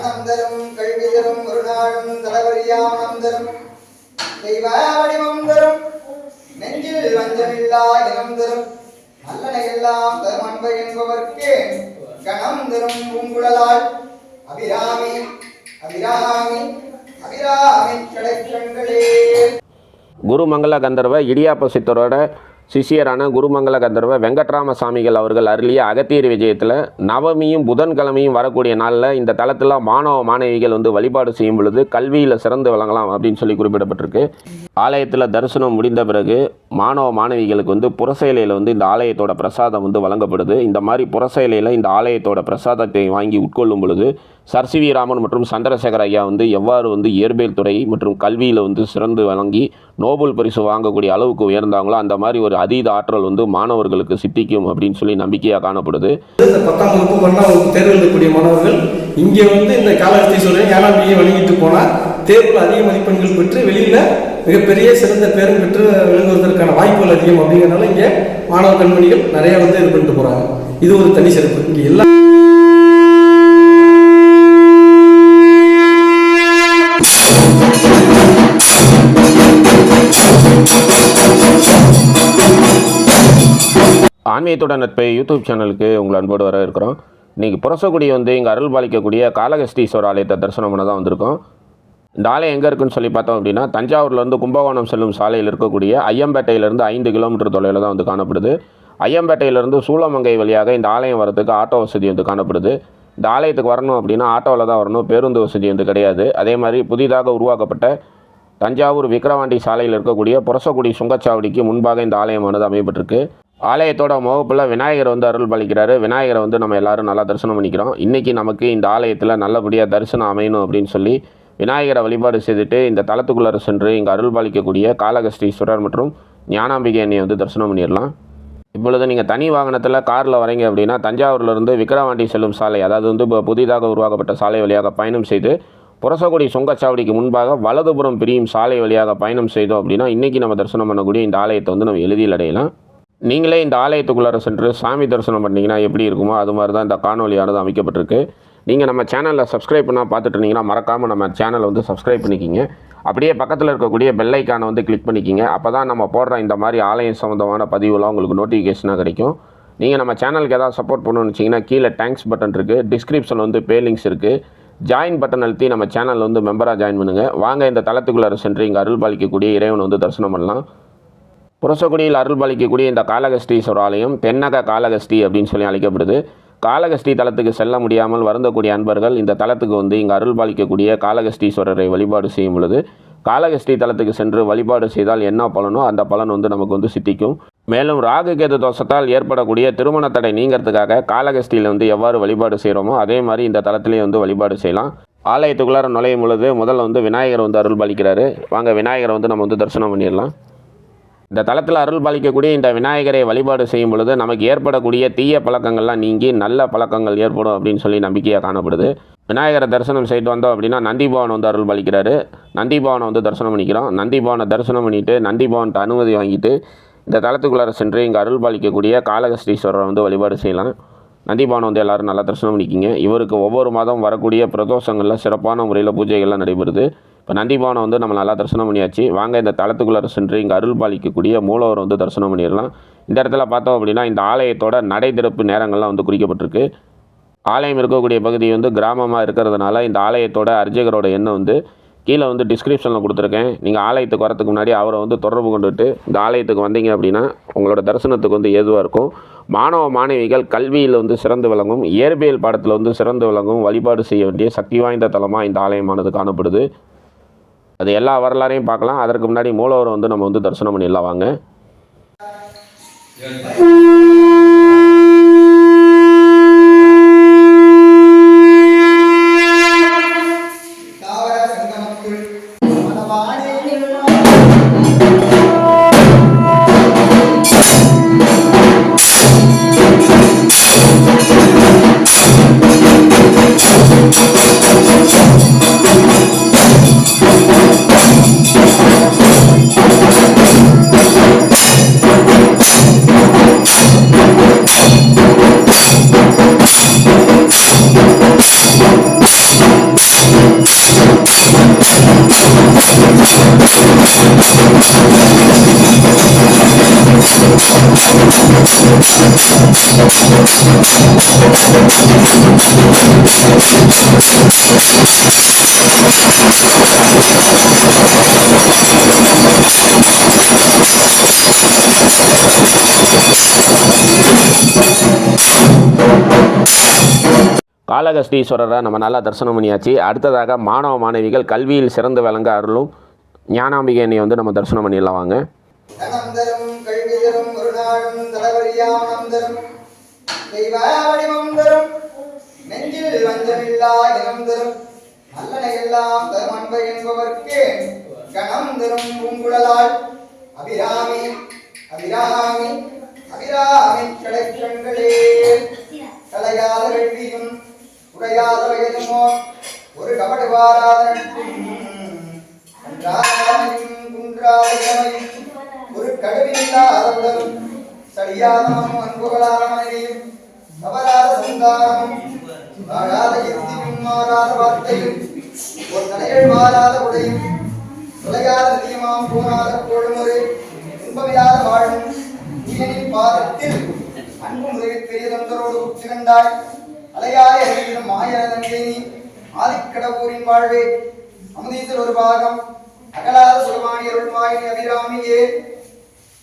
தனம் தரும் கல்வி தரும் ஒரு நாளும் தரும் தெய்வ வடிவம் தரும் நெஞ்சில் வஞ்சமில்லா இனம் தரும் நல்லனை எல்லாம் தரும் அன்பை என்பவர்க்கே கணம் தரும் பூங்குழலால். அபிராமி அபிராமி அபிராமி கடைக்கண்களே குருமங்கல கந்தர்வ இடியாப்ப சித்தரோட சிஷியரான குருமங்கல கந்தர்வ வெங்கட்ராம சாமிகள் அவர்கள் அருளிய அகத்தியர் விஜயத்தில் நவமியும் புதன்கிழமையும் வரக்கூடிய நாளில் இந்த தளத்தில் மாணவ மாணவிகள் வந்து வழிபாடு செய்யும் பொழுது கல்வியில் சிறந்து விளங்கலாம் அப்படின்னு சொல்லி குறிப்பிடப்பட்டிருக்கு. ஆலயத்தில் தரிசனம் முடிந்த பிறகு மாணவ மாணவிகளுக்கு வந்து புறசேலையில் வந்து இந்த ஆலயத்தோட பிரசாதம் வந்து வழங்கப்படுது. இந்த மாதிரி புறசேலையில் இந்த ஆலயத்தோட பிரசாதத்தை வாங்கி உட்கொள்ளும் பொழுது சர் சி வி ராமன் மற்றும் சந்திரசேகர் ஐயா வந்து எவ்வாறு வந்து இயற்பியல் துறை மற்றும் கல்வியில் வந்து சிறந்து வழங்கி நோபல் பரிசு வாங்கக்கூடிய அளவுக்கு உயர்ந்தாங்களோ அந்த மாதிரி ஒரு அதீத ஆற்றல் வந்து மாணவர்களுக்கு சித்திக்கும் அப்படின்னு சொல்லி நம்பிக்கையாக காணப்படுது. இந்த பத்தாம் வகுப்பு பன்னெண்டாம் வகுப்பு தேர்வு எழுதக்கூடிய மாணவர்கள் இங்கே வந்து இந்த காலகட்டீஸ்வரன் ஏழாம்பியை வழங்கிட்டு போனால் தேர்வில் அதிக மதிப்பெண்கள் பெற்று வெளியில் மிகப்பெரிய சிறந்த பேரும் பெற்று விளங்குவதற்கான வாய்ப்புகள் அதிகம் அப்படிங்கிறனால இங்கே மாணவ கண்மணிகள் நிறைய வந்து இது பண்ணிட்டு போகிறாங்க இது ஒரு தனி சிறப்பு. இங்கே எல்லா ஆன்மீகத்தோட நட்பை யூடியூப் சேனலுக்கு உங்களை அன்போடு வர இருக்கிறோம். இன்றைக்கி புரசக்குடி வந்து இங்கே அருள் பாலிக்கக்கூடிய காலகஸ்டீஸ்வரர் ஆலயத்தை தரிசனம் பண்ண தான் வந்திருக்கோம். இந்த ஆலயம் எங்கே இருக்குன்னு சொல்லி பார்த்தோம் அப்படின்னா தஞ்சாவூர்லேருந்து கும்பகோணம் செல்லும் சாலையில் இருக்கக்கூடிய ஐயம்பேட்டையிலேருந்து ஐந்து கிலோமீட்டர் தொலைவில் தான் வந்து காணப்படுது. ஐயம்பேட்டையிலேருந்து சூளமங்கை வழியாக இந்த ஆலயம் வரதுக்கு ஆட்டோ வசதி வந்து காணப்படுது. இந்த ஆலயத்துக்கு வரணும் அப்படின்னா ஆட்டோவில் தான் வரணும் பேருந்து வசதி வந்து கிடையாது. அதே மாதிரி புதிதாக உருவாக்கப்பட்ட தஞ்சாவூர் விக்கிரவாண்டி சாலையில் இருக்கக்கூடிய புரசக்குடி சுங்கச்சாவடிக்கு முன்பாக இந்த ஆலயமானது அமையப்பட்டிருக்கு. ஆலயத்தோட முகப்பில் விநாயகர் வந்து அருள் பாலிக்கிறாரு. விநாயகரை வந்து நம்ம எல்லாரும் நல்லா தரிசனம் பண்ணிக்கிறோம். இன்றைக்கி நமக்கு இந்த ஆலயத்தில் நல்லபடியாக தரிசனம் அமையணும் அப்படின்னு சொல்லி விநாயகரை வழிபாடு செய்துட்டு இந்த தலத்துக்குள்ளார சென்று இங்கே அருள் பாலிக்கக்கூடிய காலகஸ்டீஸ்வரர் மற்றும் ஞானாம்பிகை அன்னையை வந்து தரிசனம் பண்ணிடலாம். இப்பொழுது நீங்கள் தனி வாகனத்தில் காரில் வரீங்க அப்படின்னா தஞ்சாவூர்லேருந்து விக்கிரவாண்டி செல்லும் சாலை அதாவது வந்து இப்போ புதிதாக உருவாக்கப்பட்ட சாலை வழியாக பயணம் செய்து புரசக்குடி சுங்கச்சாவடிக்கு முன்பாக வலதுபுறம் பிரியும் சாலை வழியாக பயணம் செய்தோம் அப்படின்னா இன்றைக்கி நம்ம தரிசனம் பண்ணக்கூடிய இந்த ஆலயத்தை வந்து நம்ம எளிதில் அடையலாம். நீங்களே இந்த ஆலயத்துக்குள்ளார சென்று சாமி தரிசனம் பண்ணிங்கன்னா எப்படி இருக்குமோ அது மாதிரி தான் இந்த காணொலியானது அமைக்கப்பட்டிருக்கு. நீங்கள் நம்ம சேனலில் சப்ஸ்கிரைப் பண்ணால் பார்த்துட்டு இருந்தீங்கன்னா மறக்காமல் நம்ம சேனலை வந்து சப்ஸ்கிரைப் பண்ணிக்கிங்க. அப்படியே பக்கத்தில் இருக்கக்கூடிய பெல்லைக்கானை வந்து கிளிக் பண்ணிக்கிங்க. அப்போ தான் நம்ம போடுற இந்த மாதிரி ஆலயம் சம்மந்தமான பதிவுலாம் உங்களுக்கு நோட்டிஃபிகேஷனாக கிடைக்கும். நீங்கள் நம்ம சேனலுக்கு ஏதாவது சப்போர்ட் பண்ணணும்னு கீழே தேங்க்ஸ் பட்டன் இருக்குது டிஸ்கிரிப்ஷனில் வந்து பே லிங்க்ஸ் இருக்குது ஜாயின் பட்டன் அழுத்தி நம்ம சேனலில் வந்து மெம்பராக ஜாயின் பண்ணுங்கள் வாங்க இந்த தளத்துக்குள்ளே சென்று இங்கே அருள் பாலிக்கக்கூடிய இறைவனை வந்து தரிசனம் பண்ணலாம். புரசக்குடியில் அருள் பாலிக்கக்கூடிய இந்த காலகஸ்தீஸ்வர ஆலயம் தென்னக காளகஸ்தி அப்படின்னு சொல்லி அழைக்கப்படுது. காலகஸ்தி தலத்துக்கு செல்ல முடியாமல் வருந்தக்கூடிய அன்பர்கள் இந்த தலத்துக்கு வந்து இங்கே அருள் பாலிக்கக்கூடிய வழிபாடு செய்யும் பொழுது காலகஸ்தி தலத்துக்கு சென்று வழிபாடு செய்தால் என்ன பலனோ அந்த பலன் வந்து நமக்கு வந்து சித்திக்கும். மேலும் ராகு கேது தோஷத்தால் ஏற்படக்கூடிய திருமண தடை நீங்கிறதுக்காக காலகஸ்தியில் வந்து எவ்வாறு வழிபாடு செய்கிறோமோ அதே மாதிரி இந்த தலத்திலேயே வந்து வழிபாடு செய்யலாம். ஆலயத்துக்குள்ளார நுழையும் பொழுது முதல்ல வந்து விநாயகர் வந்து அருள் பாலிக்கிறாரு வாங்க விநாயகரை வந்து நம்ம வந்து தரிசனம் பண்ணிடலாம். இந்த தளத்தில் அருள் பாலிக்கக்கூடிய இந்த விநாயகரை வழிபாடு செய்யும் பொழுது நமக்கு ஏற்படக்கூடிய தீய பழக்கங்கள்லாம் நீங்கி நல்ல பழக்கங்கள் ஏற்படும் அப்படின்னு சொல்லி நம்பிக்கையாக காணப்படுது. விநாயகரை தரிசனம் செய்து வந்தோம் அப்படின்னா நந்திபவன் வந்து அருள் பாலிக்கிறாரு. நந்திபவனை வந்து தரிசனம் பண்ணிக்கிறோம். நந்திபவனை தரிசனம் பண்ணிவிட்டு நந்திபவன்ட்ட அனுமதி வாங்கிட்டு இந்த தளத்துக்குள்ளார சென்று இங்கே அருள் பாலிக்கக்கூடிய காளகஸ்டீஸ்வரரை வந்து வழிபாடு செய்யலாம். நந்திபவனை வந்து எல்லாரும் நல்லா தரிசனம் பண்ணிக்கிங்க. இவருக்கு ஒவ்வொரு மாதம் வரக்கூடிய பிரதோஷங்களில் சிறப்பான முறையில் பூஜைகள்லாம் நடைபெறுது. இப்போ நந்திபவனை வந்து நம்ம நல்லா தரிசனம் பண்ணியாச்சு. வாங்க இந்த தளத்துக்குள்ளே சென்று இங்கே அருள் பாலிக்கக்கூடிய மூலவர் வந்து தரிசனம் பண்ணிடலாம். இந்த இடத்துல பார்த்தோம் அப்படின்னா இந்த ஆலயத்தோட நடை திறப்பு நேரங்கள்லாம் வந்து குறிக்கப்பட்டிருக்கு. ஆலயம் இருக்கக்கூடிய பகுதி வந்து கிராமமாக இருக்கிறதுனால இந்த ஆலயத்தோட அர்ச்சகரோட எண்ணம் வந்து கீழே வந்து டிஸ்கிரிப்ஷனில் கொடுத்துருக்கேன். நீங்கள் ஆலயத்துக்கு வரத்துக்கு முன்னாடி அவரை வந்து தொடர்பு கொண்டுட்டு இந்த ஆலயத்துக்கு வந்தீங்க அப்படின்னா உங்களோட தரிசனத்துக்கு வந்து ஏதுவாக இருக்கும். மாணவ மாணவிகள் கல்வியில் வந்து சிறந்து விளங்கும். இயற்பியல் பாடத்தில் வந்து சிறந்து விளங்கும். வழிபாடு செய்ய வேண்டிய சக்தி வாய்ந்த தலமாக இந்த ஆலயமானது காணப்படுது. அது எல்லா வரலாறையும் பார்க்கலாம். அதற்கு முன்னாடி மூலவரை வந்து நம்ம வந்து தரிசனம் பண்ணிடலாம். வாங்க. காளகஸ்டீஸ்வரரை நம்ம நல்லா தரிசனம் பண்ணியாச்சு. அடுத்ததாக மாணவ மாணவிகள் கல்வியில் சிறந்து விளங்க அருளும் ஞானாம்பிகை வந்து நம்ம தரிசனம் பண்ணிடலாம் வாங்க. நாளும் தலைவரியாமனம் தரும் தெய்வ வடிவம் தரும். நெஞ்சில் வஞ்சமில்லா இனம் தரும். நல்லனை தரும் அன்பை என்பவர்க்கு கணம் தரும் பூங்குழலால். அபிராமி அபிராமி அபிராமி கடைக்கண்களே கலையாத வெள்ளியும் உடையாத வயதுமோ ஒரு கபடு வாராத நட்பும் குன்றாத ஒரு கடுவில்லாத உடலும் சடியாத மனம் அன்புகளான மனைவியும் தவறாத சந்தானமும் வாழாத யுக்தியும் மாறாத வார்த்தையும் ஒரு தலைகள் மாறாத உடையும் தொலையாத நிதியமாம் போனாத கோடுமுறை துன்பமில்லாத வாழும் உயிரின் பாதத்தில் அன்பு முறை பெரிய தொந்தரோடு உச்சி கண்டாய் அலையாத அறிவிலும் மாய ஆதிக்கடவுரின் வாழ்வே அமுதீசர் ஒரு பாகம் அகலாத சுலமானி அருள்மாயின் அபிராமியே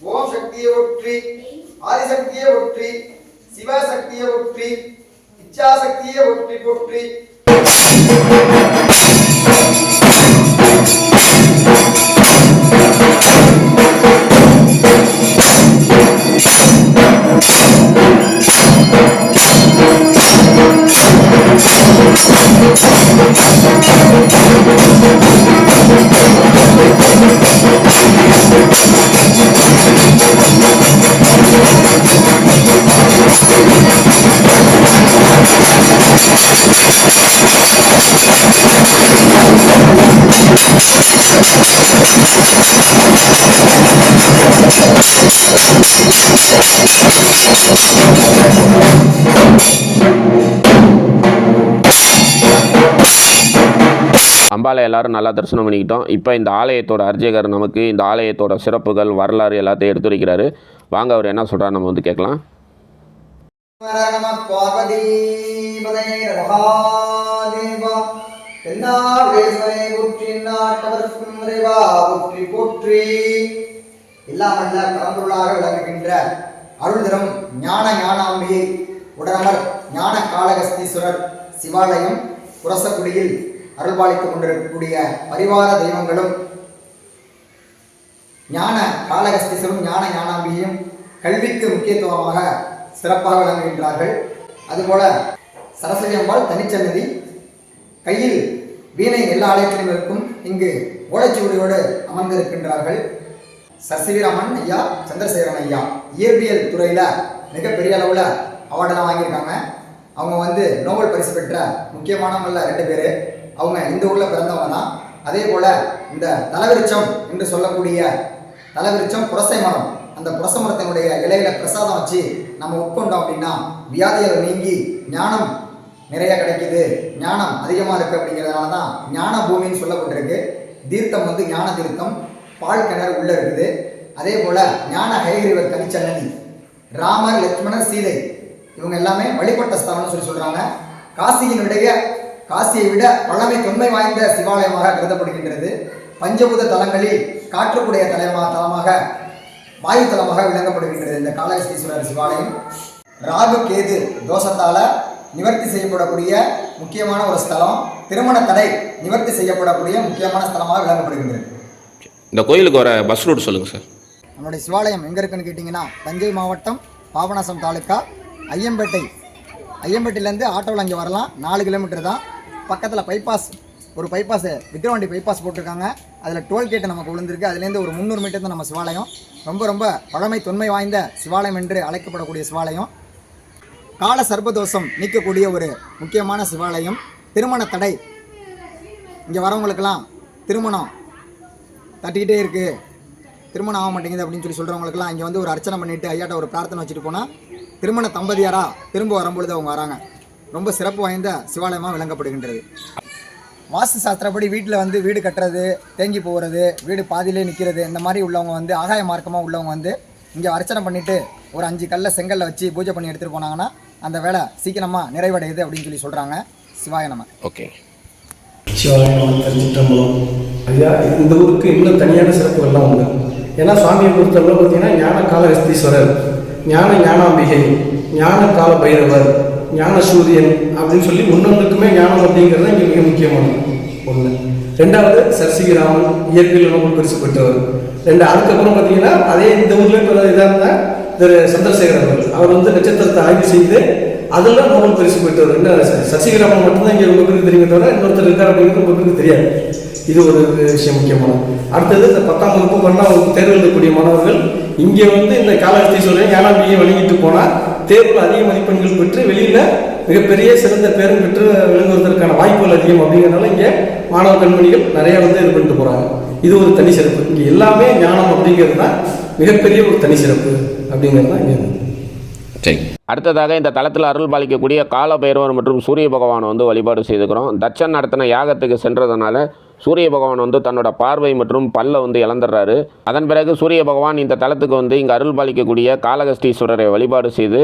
ஓம் சக்தியை ஒற்றி. ஆதிசக்தியை ஒற்றி சிவசக்தியை ஒற்றி இச்சாசக்தியை ஒற்றி போற்றி அம்பாலை எல்லாரும் நல்லா தரிசனம் பண்ணிக்கிட்டோம். இப்போ இந்த ஆலயத்தோட அர்ஜகர் நமக்கு இந்த ஆலயத்தோட சிறப்புகள் வரலாறு எல்லாத்தையும் எடுத்துரைக்கிறாரு வாங்க அவர் என்ன சொல்கிறார் நம்ம வந்து கேட்கலாம். நம போற்றி. நாட்டவர்க்கும் பரம்பொருளாக விளங்குகின்ற அருள் ஞான ஞானாம்பிகை உடனமர் ஞான காலகஸ்தீஸ்வரர் சிவாலயம் புரசக்குடியில் அருள்பாலித்துக் கொண்டிருக்கக்கூடிய பரிவார தெய்வங்களும் ஞான காலகஸ்திசரும் ஞான ஞானாம்பியும் கல்விக்கு முக்கியத்துவமாக சிறப்பாக விளங்குகின்றார்கள். அதுபோல சரஸ்வதி அம்பாள் தனிச்சன்னதி கையில் வீணை எல்லா ஆலயத்திலும் இருக்கும் இங்கு ஓலைச்சுவடியோடு அமர்ந்திருக்கின்றார்கள். சசிவீரமன் ஐயா சந்திரசேகரன் ஐயா இயற்பியல் துறையில் மிகப்பெரிய அளவில் அவார்டெல்லாம் வாங்கியிருக்காங்க. அவங்க வந்து நோபல் பரிசு பெற்ற முக்கியமானவங்கள ரெண்டு பேர். அவங்க இந்த ஊரில் பிறந்தவங்க தான் அதே போல் இந்த தலவிருச்சம் என்று சொல்லக்கூடிய தலவிருச்சம் புரசை மரம். அந்த புரச மரத்தினுடைய இலையில பிரசாதம் வச்சு நம்ம உட்கொண்டோம் அப்படின்னா வியாதிகள் நீங்கி ஞானம் நிறைய கிடைக்குது. ஞானம் அதிகமாக இருக்குது அப்படிங்கிறதுனால தான் ஞான பூமின்னு சொல்லப்பட்டிருக்கு. தீர்த்தம் வந்து ஞான தீர்த்தம் பால் கிணறு உள்ளே இருக்குது. அதே போல் ஞான ஹைகிரிவர் கனிச்சன்னதி ராமர் லட்சுமணர் சீதை இவங்க எல்லாமே வழிபட்ட ஸ்தலம்னு சொல்லி சொல்கிறாங்க காசியினுடைய காசியை விட பழமை தொன்மை வாய்ந்த சிவாலயமாக கருதப்படுகின்றது. பஞ்சபூத தலங்களில் காற்றுக்குடைய தலமா தலமாக வாயு தலமாக விளங்கப்படுகின்றது இந்த காளகஸ்தீஸ்வரர் சிவாலயம். ராகு கேது தோஷத்தால நிவர்த்தி செய்யப்படக்கூடிய முக்கியமான ஒரு ஸ்தலம். திருமண தடை நிவர்த்தி செய்யப்படக்கூடிய முக்கியமான ஸ்தலமாக விளங்கப்படுகின்றது. இந்த கோயிலுக்கு வர பஸ் ரூட் சொல்லுங்கள் சார் நம்மளுடைய சிவாலயம் எங்கே இருக்குன்னு கேட்டிங்கன்னா தஞ்சை மாவட்டம் பாபநாசம் தாலுக்கா ஐயம்பேட்டை. ஐயம்பேட்டையிலேருந்து ஆட்டோவில் அங்கே வரலாம். நாலு கிலோமீட்டர் தான். பக்கத்தில் பைபாஸ் ஒரு பைபாஸ் விக்ரவாண்டி பைபாஸ் போட்டிருக்காங்க. அதில் டோல்கேட்டு நமக்கு விழுந்திருக்கு. அதுலேருந்து ஒரு முந்நூறு மீட்டர் தான் நம்ம சிவாலயம். ரொம்ப ரொம்ப பழமை தொன்மை வாய்ந்த சிவாலயம் என்று அழைக்கப்படக்கூடிய சிவாலயம். கால சர்ப்பதோஷம் நீக்கக்கூடிய ஒரு முக்கியமான சிவாலயம். திருமண தடை. இங்கே வரவங்களுக்கெல்லாம் திருமணம் தட்டிக்கிட்டே இருக்குது திருமணம் ஆக மாட்டேங்குது அப்படின்னு சொல்லி சொல்கிறவங்களுக்குலாம் இங்கே வந்து ஒரு அர்ச்சனை பண்ணிவிட்டு ஐயாட்ட ஒரு பிரார்த்தனை வச்சுட்டு போனால் திருமண தம்பதியாராக திரும்ப வரும்பொழுது அவங்க வராங்க. ரொம்ப சிறப்பு வாய்ந்த சிவாலயமாக விளங்கப்படுகின்றது. வாஸ்து சாஸ்திரப்படி வீட்டில் வந்து வீடு கட்டுறது தேங்கி போகிறது வீடு பாதியிலே நிற்கிறது இந்த மாதிரி உள்ளவங்க வந்து ஆகாய மார்க்கமாக உள்ளவங்க வந்து இங்கே அர்ச்சனை பண்ணிவிட்டு ஒரு அஞ்சு கல்லை செங்கல்ல வச்சு பூஜை பண்ணி எடுத்துகிட்டு போனாங்கன்னா அந்த வேலை சீக்கிரமாக நிறைவடையுது அப்படின்னு சொல்லி சொல்கிறாங்க சிவாய நம்ம ஓகே. சிவாலயம் திருச்சிற்றம்பலம் ஐயா இந்த ஊருக்கு இன்னும் தனியான சிறப்புகள்லாம் உண்டு. ஏன்னா சுவாமியை பொறுத்தவரை பார்த்தீங்கன்னா ஞான காலஹஸ்தீஸ்வரர் ஞான ஞானாம்பிகை ஞான கால பைரவர் ஞான சூரியன் அப்படின்னு சொல்லி ஒன்னொன்றுக்குமே ஞானம் அப்படிங்கிறது இங்கே மிக முக்கியமானது. ஒன்று ரெண்டாவது சர்சிகராமன் இயற்கையில் ரொம்ப பரிசு பெற்றவர். ரெண்டு அதுக்கப்புறம் பார்த்தீங்கன்னா அதே இந்த ஊர்ல இப்போ இதாக இருந்தால் திரு சந்திரசேகர் அவர்கள். அவர் வந்து நட்சத்திரத்தை ஆய்வு செய்து அதெல்லாம் நோபல் பரிசு பெற்றவர். என்ன சசிகராமன் மட்டும்தான் இங்கே ரொம்ப பேருக்கு தெரியுமே தவிர இன்னொருத்தர் இருக்கார் அப்படிங்கிறது ரொம்ப பேருக்கு தெரியாது. இது ஒரு விஷயம் முக்கியமானது. அடுத்தது இந்த பத்தாம் வகுப்பு பண்ணால் அவருக்கு தேர்வு எழுதக்கூடிய மாணவர்கள் இங்கே வந்து இந்த காலகஸ்தீஸ்வரன் ஏழாம்பியை வழங்கிட்டு போனால் தேர்வில் அதிக மதிப்பெண்கள் பெற்று வெளியில் மிகப்பெரிய சிறந்த பேரும் பெற்று விளங்குவதற்கான வாய்ப்புகள் அதிகம் அப்படிங்கிறனால இங்கே மாணவ கண்மணிகள் நிறைய வந்து இது பண்ணிட்டு போகிறாங்க இது ஒரு தனி சிறப்பு. இங்கே எல்லாமே ஞானம் அப்படிங்கிறது தான் மிகப்பெரிய ஒரு தனி சிறப்பு அப்படிங்கிறது தான் இங்கே சரி. அடுத்ததாக இந்த தளத்தில் அருள் பாலிக்கக்கூடிய காலபைரவர் மற்றும் சூரிய பகவானை வந்து வழிபாடு செய்துக்கிறோம். தட்சன் நடத்தின யாகத்துக்கு சென்றதுனால சூரிய பகவான் வந்து தன்னோட பார்வை மற்றும் பல்ல வந்து இழந்துடுறாரு. அதன் பிறகு சூரிய பகவான் இந்த தலத்துக்கு வந்து இங்கே அருள் பாலிக்கக்கூடிய காலகஸ்டீஸ்வரரை வழிபாடு செய்து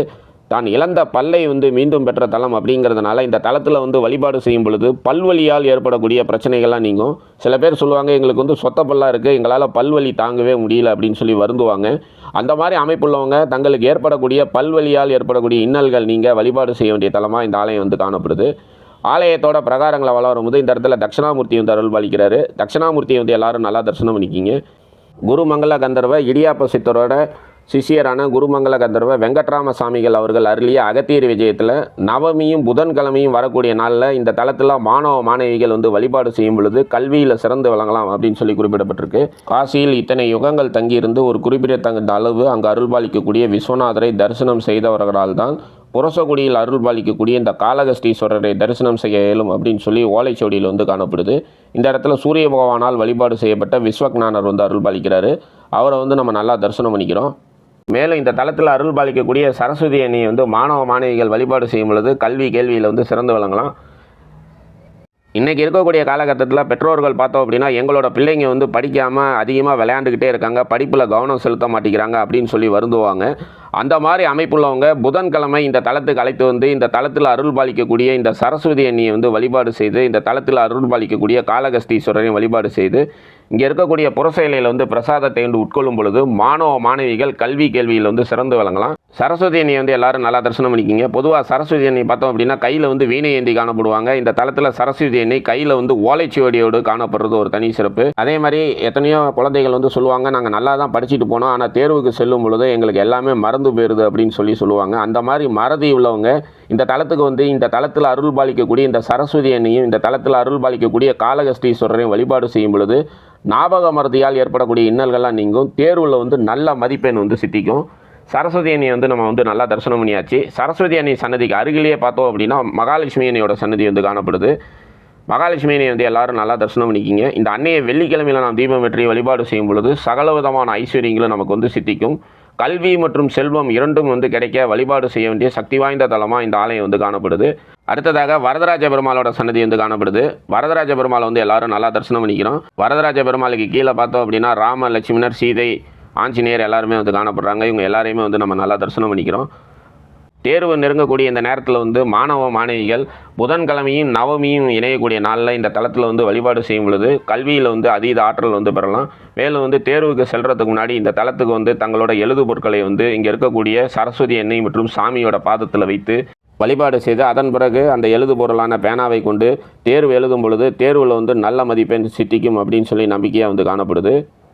தான் இழந்த பல்லை வந்து மீண்டும் பெற்ற தலம் அப்படிங்கிறதுனால இந்த தலத்தில் வந்து வழிபாடு செய்யும் பொழுது பல்வழியால் ஏற்படக்கூடிய பிரச்சனைகள்லாம் நீங்கும். சில பேர் சொல்லுவாங்க எங்களுக்கு வந்து சொத்த பல்லா இருக்குது எங்களால் பல்வலி தாங்கவே முடியல அப்படின்னு சொல்லி வருந்துவாங்க. அந்த மாதிரி அமைப்புள்ளவங்க தங்களுக்கு ஏற்படக்கூடிய பல்வலியால் ஏற்படக்கூடிய இன்னல்கள் நீங்கள் வழிபாடு செய்ய வேண்டிய தலமாக இந்த ஆலயம் வந்து காணப்படுது. ஆலயத்தோட பிரகாரங்களை வளரும் போது இந்த இடத்துல தட்சிணாமூர்த்தி வந்து அருள் பாலிக்கிறாரு. தட்சிணாமூர்த்தியை வந்து எல்லாரும் நல்லா தரிசனம் பண்ணிக்கிங்க. குருமங்கல கந்தர்வ இடியாப்ப சித்தரோட சிஷியரான குருமங்கல கந்தர்வ வெங்கட்ராம சாமிகள் அவர்கள் அருளிய அகத்தியர் விஜயத்தில் நவமியும் புதன்கிழமையும் வரக்கூடிய நாளில் இந்த தளத்தில் மாணவ மாணவிகள் வந்து வழிபாடு செய்யும் பொழுது கல்வியில் சிறந்து விளங்கலாம் அப்படின்னு சொல்லி குறிப்பிடப்பட்டிருக்கு. காசியில் இத்தனை யுகங்கள் தங்கியிருந்து ஒரு குறிப்பிடத்தகுந்த அளவு அங்கு அருள்பாலிக்கக்கூடிய விஸ்வநாதரை தரிசனம் செய்தவர்களால் தான் புரசகுடியில் அருள் பாலிக்கக்கூடிய இந்த காலகஸ்டீஸ்வரரை தரிசனம் செய்ய இயலும் அப்படின்னு சொல்லி ஓலைச்சுவடியில் வந்து காணப்படுது. இந்த இடத்துல சூரிய பகவானால் வழிபாடு செய்யப்பட்ட விஸ்வக்ஞானர் வந்து அருள் பாலிக்கிறாரு அவரை வந்து நம்ம நல்லா தரிசனம் பண்ணிக்கிறோம். மேலும் இந்த தளத்தில் அருள் பாலிக்கக்கூடிய சரஸ்வதி அணியை வந்து மாணவ மாணவிகள் வழிபாடு செய்யும் பொழுது கல்வி கேள்வியில் வந்து சிறந்து விளங்கலாம். இன்றைக்கி இருக்கக்கூடிய காலகட்டத்தில் பெற்றோர்கள் பார்த்தோம் அப்படின்னா எங்களோட பிள்ளைங்க வந்து படிக்காமல் அதிகமாக விளையாண்டுக்கிட்டே இருக்காங்க. படிப்பில் கவனம் செலுத்த மாட்டேங்கிறாங்க அப்படின்னு சொல்லி வருந்துவாங்க. அந்த மாதிரி அமைப்புள்ளவங்க புதன்கிழமை இந்த தளத்துக்கு அழைத்து வந்து இந்த தளத்தில் அருள் பாலிக்கக்கூடிய இந்த சரஸ்வதி அண்ணியை வந்து வழிபாடு செய்து இந்த தளத்தில் அருள் பாலிக்கக்கூடிய காலகஸ்தீஸ்வரரையும் வழிபாடு செய்து இங்கே இருக்கக்கூடிய புறசெயலையில் வந்து பிரசாதத்தை வந்து உட்கொள்ளும் பொழுது மாணவ மாணவிகள் கல்வி கேள்வியில் வந்து சிறந்து விளங்கலாம். சரஸ்வதி அண்ணியை வந்து எல்லாரும் நல்லா தரிசனம் பண்ணிக்கிங்க. பொதுவாக சரஸ்வதி அண்ணி பார்த்தோம் அப்படின்னா கையில் வந்து வீணை ஏந்தி காணப்படுவாங்க. இந்த தளத்தில் சரஸ்வதி அண்ணி கையில் வந்து ஓலைச்சுவடியோடு காணப்படுறது ஒரு தனி சிறப்பு. அதே மாதிரி எத்தனையோ குழந்தைகள் வந்து சொல்லுவாங்க நாங்கள் நல்லா தான் படிச்சுட்டு போனோம். ஆனால் தேர்வுக்கு செல்லும் பொழுது எங்களுக்கு எல்லாமே மறந்து போயிருது அப்படின்னு சொல்லி சொல்லுவாங்க. அந்த மாதிரி மறதி உள்ளவங்க இந்த தளத்துக்கு வந்து இந்த தளத்தில் அருள் பாலிக்கக்கூடிய இந்த சரஸ்வதி அண்ணியும் இந்த தளத்தில் அருள் பாலிக்கக்கூடிய காலகஸ்டீஸ்வரரையும் வழிபாடு செய்யும் பொழுது ஞாபக மறதியால் ஏற்படக்கூடிய இன்னல்கள்லாம் நீங்கும். தேர்வில் வந்து நல்ல மதிப்பெண் வந்து சித்திக்கும். சரஸ்வதி அணியை வந்து நம்ம வந்து நல்லா தரிசனம் பண்ணியாச்சு. சரஸ்வதி அணி சன்னதிக்கு அருகிலேயே பார்த்தோம் அப்படின்னா மகாலட்சுமி அணியோட சன்னதி வந்து காணப்படுது. மகாலட்சுமி அணியை வந்து எல்லாரும் நல்லா தரிசனம் பண்ணிக்கிங்க. இந்த அன்னையை வெள்ளிக்கிழமையில் நாம் தீபம் வெற்றி வழிபாடு செய்யும் பொழுது சகல விதமான ஐஸ்வர்யங்களும் நமக்கு வந்து சித்திக்கும். கல்வி மற்றும் செல்வம் இரண்டும் வந்து கிடைக்க வழிபாடு செய்ய வேண்டிய சக்தி வாய்ந்த தலமாக இந்த ஆலயம் வந்து காணப்படுது. அடுத்ததாக வரதராஜ பெருமாளோட சன்னதி வந்து காணப்படுது. வரதராஜ பெருமாளை வந்து எல்லாரும் நல்லா தரிசனம் பண்ணிக்கிறோம். வரதராஜ பெருமாளுக்கு கீழே பார்த்தோம் அப்படின்னா ராம லட்சுமணர் சீதை ஆஞ்சநேயர் எல்லாருமே வந்து காணப்படுறாங்க. இவங்க எல்லாரையுமே வந்து நம்ம நல்லா தரிசனம் பண்ணிக்கிறோம். தேர்வு நெருங்கக்கூடிய இந்த நேரத்தில் வந்து மாணவ மாணவிகள் புதன்கிழமையும் நவமியும் இணையக்கூடிய நாளில் இந்த தளத்தில் வந்து வழிபாடு செய்யும் பொழுது கல்வியில் வந்து அதீத ஆற்றல் வந்து பெறலாம். மேலும் வந்து தேர்வுக்கு செல்கிறதுக்கு முன்னாடி இந்த தளத்துக்கு வந்து தங்களோட எழுது பொருட்களை வந்து இங்கே இருக்கக்கூடிய சரஸ்வதி எண்ணெய் மற்றும் சாமியோட பாதத்தில் வைத்து வழிபாடு செய்து அதன் பிறகு அந்த எழுது பொருளான பேனாவை கொண்டு தேர்வு எழுதும் பொழுது தேர்வில் வந்து நல்ல மதிப்பெண் சித்திக்கும் அப்படின்னு சொல்லி நம்பிக்கையாக வந்து காணப்படுது.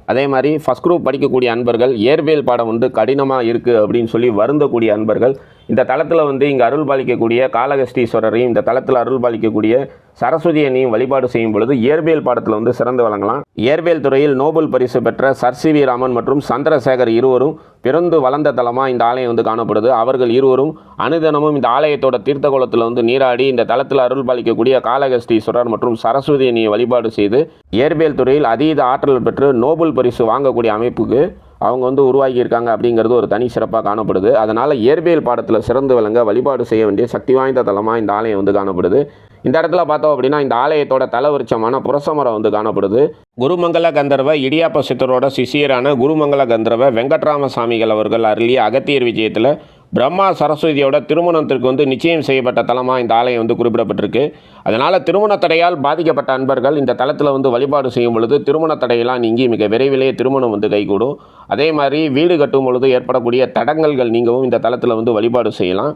அதே மாதிரி ஃபஸ்ட் குரூப் படிக்கக்கூடிய அன்பர்கள் இயற்பியல் பாடம் வந்து கடினமாக இருக்குது அப்படின்னு சொல்லி வருந்தக்கூடிய அன்பர்கள் இந்த தளத்தில் வந்து இங்கே அருள் பாலிக்கக்கூடிய காலகஸ்டீஸ்வரரையும் இந்த தளத்தில் அருள் பாலிக்கக்கூடிய சரஸ்வதி அணியும் வழிபாடு செய்யும் பொழுது இயற்பியல் பாடத்தில் வந்து சிறந்து வழங்கலாம். இயற்பியல் துறையில் நோபல் பரிசு பெற்ற சர் சி வி ராமன் மற்றும் சந்திரசேகர் இருவரும் பிறந்து வளர்ந்த தலமாக இந்த ஆலயம் வந்து காணப்படுது. அவர்கள் இருவரும் அனுதினமும் இந்த ஆலயத்தோட தீர்த்த கோலத்தில் வந்து நீராடி இந்த தளத்தில் அருள் பாலிக்கக்கூடிய காலகஸ்டீஸ்வரர் மற்றும் சரஸ்வதி அணியை வழிபாடு செய்து இயற்பியல் துறையில் அதீத ஆற்றல் பெற்று நோபல் பரிசு வாங்கக்கூடிய அமைப்புக்கு அவங்க வந்து உருவாக்கியிருக்காங்க அப்படிங்கிறது ஒரு தனி சிறப்பாக காணப்படுது. அதனால் இயற்பியல் பாடத்தில் சிறந்து விளங்க வழிபாடு செய்ய வேண்டிய சக்தி வாய்ந்த தலமாக இந்த ஆலயம் வந்து காணப்படுது. இந்த இடத்துல பார்த்தோம் அப்படின்னா இந்த ஆலயத்தோட தலவிருச்சமான புரசமரம் வந்து காணப்படுது. குருமங்கல கந்தர்வ இடியாப்ப சித்தரோட சிஷியரான குருமங்கல கந்தர்வ வெங்கட்ராம சாமிகள் அவர்கள் அருளிய அகத்தியர் விஜயத்தில் பிரம்மா சரஸ்வதியோட திருமணத்திற்கு வந்து நிச்சயம் செய்யப்பட்ட தலமாக இந்த ஆலயம் வந்து குறிப்பிடப்பட்டிருக்கு. அதனால் திருமண தடையால் பாதிக்கப்பட்ட அன்பர்கள் இந்த தளத்தில் வந்து வழிபாடு செய்யும் பொழுது திருமண தடையெல்லாம் நீங்கி மிக விரைவிலேயே திருமணம் வந்து கைகூடும். அதே மாதிரி வீடு கட்டும் பொழுது ஏற்படக்கூடிய தடங்கல்கள் நீங்கவும் இந்த தளத்தில் வந்து வழிபாடு செய்யலாம்.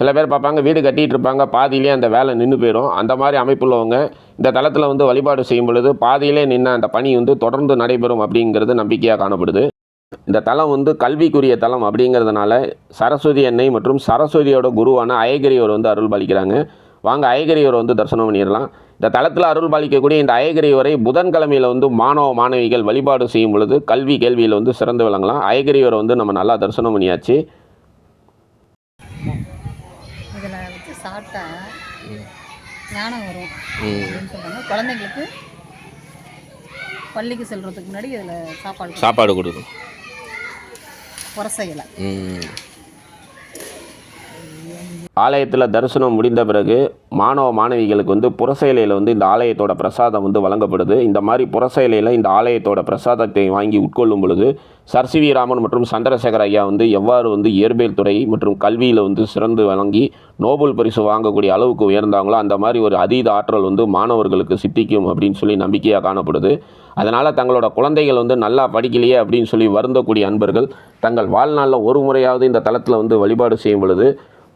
சில பேர் பார்ப்பாங்க வீடு கட்டிகிட்டு இருப்பாங்க பாதியிலே அந்த வேலை நின்று போயிடும். அந்த மாதிரி அமைப்புள்ளவங்க இந்த தளத்தில் வந்து வழிபாடு செய்யும் பொழுது பாதியிலே நின்று அந்த பணி வந்து தொடர்ந்து நடைபெறும் அப்படிங்கிறது நம்பிக்கையாக காணப்படுது. இந்த தலம் வந்து கல்விக்குரிய தலம் அப்படிங்கிறதுனால சரஸ்வதி அன்னை மற்றும் சரஸ்வதியோட குருவான அயகிரியோர் வந்து அருள் பாலிக்கிறாங்க. வாங்க அயகிரியோரை வந்து தரிசனம் பண்ணிடலாம். இந்த தளத்தில் அருள் பாலிக்கக்கூடிய இந்த அயகிரியோரை புதன்கிழமையில் வந்து மாணவ மாணவிகள் வழிபாடு செய்யும் பொழுது கல்வி கேள்வியில் வந்து சிறந்து விளங்கலாம். அயகிரியோரை வந்து நம்ம நல்லா தரிசனம் பண்ணியாச்சு. இதில் வச்சு சாப்பிட்டா ஞானம் வரும். அப்படின்னு சொல்கிறாங்க குழந்தைங்களுக்கு பள்ளிக்கு செல்றதுக்கு முன்னாடி இதில் சாப்பாடு சாப்பாடு கொடுக்கும் புரசையில் ஆலயத்தில் தரிசனம் முடிந்த பிறகு மாணவ மாணவிகளுக்கு வந்து புறசேலையில் வந்து இந்த ஆலயத்தோட பிரசாதம் வந்து வழங்கப்படுது. இந்த மாதிரி புறசேலையில் இந்த ஆலயத்தோட பிரசாதத்தை வாங்கி உட்கொள்ளும் பொழுது சர் ராமன் மற்றும் சந்திரசேகர் ஐயா வந்து எவ்வாறு வந்து இயற்பியல் துறை மற்றும் கல்வியில் வந்து சிறந்து வழங்கி நோபல் பரிசு வாங்கக்கூடிய அளவுக்கு உயர்ந்தாங்களோ அந்த மாதிரி ஒரு அதீத ஆற்றல் வந்து மாணவர்களுக்கு சித்திக்கும் அப்படின்னு சொல்லி நம்பிக்கையாக காணப்படுது. அதனால் தங்களோட குழந்தைகள் வந்து நல்லா படிக்கலையே அப்படின்னு சொல்லி வருந்தக்கூடிய அன்பர்கள் தங்கள் வாழ்நாளில் ஒரு முறையாவது இந்த தளத்தில் வந்து வழிபாடு செய்யும் பொழுது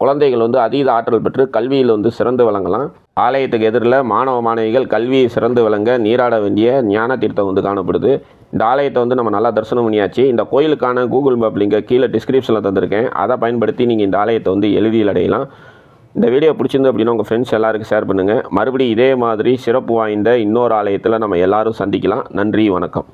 குழந்தைகள் வந்து அதீத ஆற்றல் பெற்று கல்வியில் வந்து சிறந்து விளங்கலாம். ஆலயத்துக்கு எதிரில் மாணவ மாணவிகள் கல்வியை சிறந்து விளங்க நீராட வேண்டிய ஞான தீர்த்தம் வந்து காணப்படுது. இந்த ஆலயத்தை வந்து நம்ம நல்லா தரிசனம் பண்ணியாச்சு. இந்த கோயிலுக்கான கூகுள் மேப் லிங்கை கீழே டிஸ்கிரிப்ஷனில் தந்திருக்கேன். அதை பயன்படுத்தி நீங்கள் இந்த ஆலயத்தை வந்து எளிதில் அடையலாம். இந்த வீடியோ பிடிச்சிருந்து அப்படின்னா உங்கள் ஃப்ரெண்ட்ஸ் எல்லாருக்கும் ஷேர் பண்ணுங்கள் மறுபடியும் இதே மாதிரி சிறப்பு வாய்ந்த இன்னொரு ஆலயத்தில் நம்ம எல்லோரும் சந்திக்கலாம். நன்றி வணக்கம்.